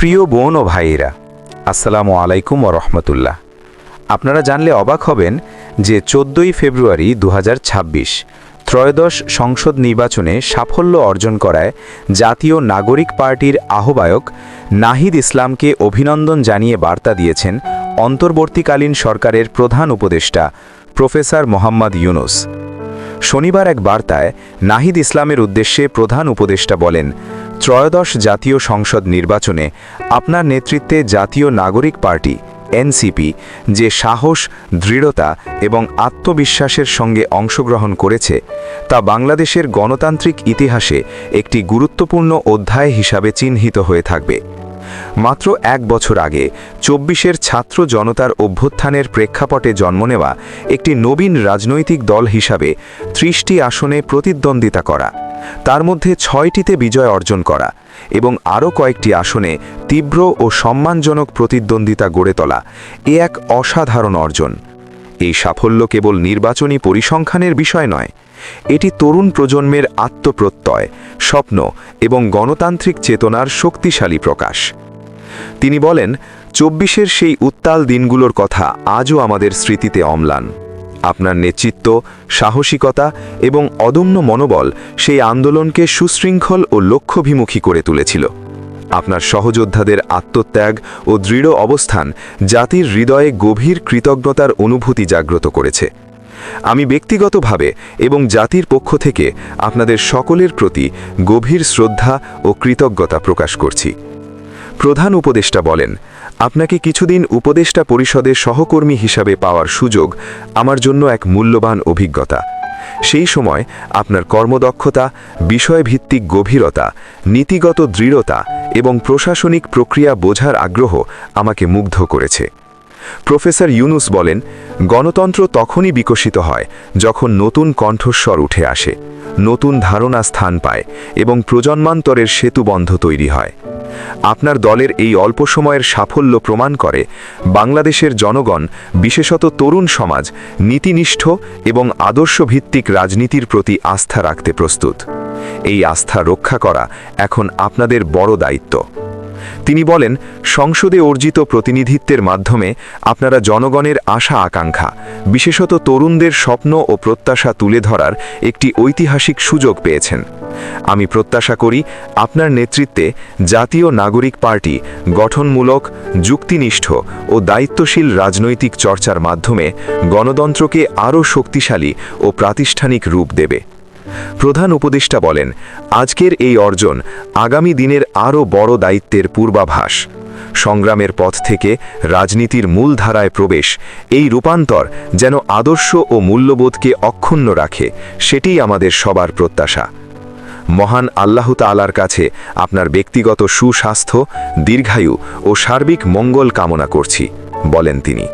প্রিয় বোন ও ভাইয়েরা, আসসালামু আলাইকুম ও রহমতুল্লাহ। আপনারা জানলে অবাক হবেন যে চোদ্দোই ফেব্রুয়ারি দু হাজার ছাব্বিশ, ত্রয়োদশ সংসদ নির্বাচনে সাফল্য অর্জন করায় জাতীয় নাগরিক পার্টির আহ্বায়ক নাহিদ ইসলামকে অভিনন্দন জানিয়ে বার্তা দিয়েছেন অন্তর্বর্তীকালীন সরকারের প্রধান উপদেষ্টা প্রফেসর মোহাম্মদ ইউনুস। শনিবার এক বার্তায় নাহিদ ইসলামের উদ্দেশ্যে প্রধান উপদেষ্টা বলেন ত্রয়োদশ জাতীয় সংসদ নির্বাচনে আপনার নেতৃত্বে জাতীয় নাগরিক পার্টি, এনসিপি, যে সাহস, দৃঢ়তা এবং আত্মবিশ্বাসের সঙ্গে অংশগ্রহণ করেছে, তা বাংলাদেশের গণতান্ত্রিক ইতিহাসে একটি গুরুত্বপূর্ণ অধ্যায় হিসাবে চিহ্নিত হয়ে থাকবে। মাত্র এক বছর আগে চব্বিশের ছাত্র জনতার অভ্যুত্থানের প্রেক্ষাপটে জন্ম নেওয়া একটি নবীন রাজনৈতিক দল হিসাবে ত্রিশটি আসনে প্রতিদ্বন্দ্বিতা করা। তার মধ্যে ছয়টিতে বিজয় অর্জন করা এবং আরও কয়েকটি আসনে তীব্র ও সম্মানজনক প্রতিদ্বন্দ্বিতা গড়ে তোলা এ এক অসাধারণ অর্জন। এই সাফল্য কেবল নির্বাচনী পরিসংখ্যানের বিষয় নয়, এটি তরুণ প্রজন্মের আত্মপ্রত্যয়, স্বপ্ন এবং গণতান্ত্রিক চেতনার শক্তিশালী প্রকাশ। তিনি বলেন, চব্বিশের সেই উত্তাল দিনগুলোর কথা আজও আমাদের স্মৃতিতে অম্লান। আপনার নেতৃত্ব, সাহসিকতা এবং অদম্য মনোবল সেই আন্দোলনকে সুশৃঙ্খল ও লক্ষ্যভিমুখী করে তুলেছিল। আপনার সহযোদ্ধাদের আত্মত্যাগ ও দৃঢ় অবস্থান জাতির হৃদয়ে গভীর কৃতজ্ঞতার অনুভূতি জাগ্রত করেছে। আমি ব্যক্তিগতভাবে এবং জাতির পক্ষ থেকে আপনাদের সকলের প্রতি গভীর শ্রদ্ধা ও কৃতজ্ঞতা প্রকাশ করছি। প্রধান উপদেষ্টা বলেন, আপনাকে কিছুদিন উপদেষ্টা পরিষদের সহকর্মী হিসাবে পাওয়ার সুযোগ আমার জন্য এক মূল্যবান অভিজ্ঞতা। সেই সময় আপনার কর্মদক্ষতা, বিষয়ভিত্তিক গভীরতা, নীতিগত দৃঢ়তা এবং প্রশাসনিক প্রক্রিয়া বোঝার আগ্রহ আমাকে মুগ্ধ করেছে। প্রফেসর ইউনুস বলেন, গণতন্ত্র তখনই বিকশিত হয় যখন নতুন কণ্ঠস্বর উঠে আসে, নতুন ধারণা স্থান পায় এবং প্রজন্মান্তরের সেতুবন্ধ তৈরি হয়। আপনার দলের এই অল্প সময়ের সাফল্য প্রমাণ করে বাংলাদেশের জনগণ, বিশেষত তরুণ সমাজ, নীতিনিষ্ঠ এবং আদর্শভিত্তিক রাজনীতির প্রতি আস্থা রাখতে প্রস্তুত। এই আস্থা রক্ষা করা এখন আপনাদের বড় দায়িত্ব। তিনি বলেন, সংসদে অর্জিত প্রতিনিধিত্বের মাধ্যমে আপনারা জনগণের আশা আকাঙ্ক্ষা, বিশেষত তরুণদের স্বপ্ন ও প্রত্যাশা তুলে ধরার একটি ঐতিহাসিক সুযোগ পেয়েছেন। আমি প্রত্যাশা করি, আপনার নেতৃত্বে জাতীয় নাগরিক পার্টি গঠনমূলক, যুক্তিনিষ্ঠ ও দায়িত্বশীল রাজনৈতিক চর্চার মাধ্যমে গণতন্ত্রকে আরও শক্তিশালী ও প্রাতিষ্ঠানিক রূপ দেবে। প্রধান উপদেষ্টা বলেন, আজকের এই অর্জন আগামী দিনের আরও বড় দায়িত্বের পূর্বাভাস। সংগ্রামের পথ থেকে রাজনীতির মূলধারায় প্রবেশ, এই রূপান্তর যেন আদর্শ ও মূল্যবোধকে অক্ষুণ্ণ রাখে, সেটিই আমাদের সবার প্রত্যাশা। মহান আল্লাহ তালার কাছে আপনার ব্যক্তিগত সুস্বাস্থ্য, দীর্ঘায়ু ও সার্বিক মঙ্গল কামনা করছি, বলেন তিনি।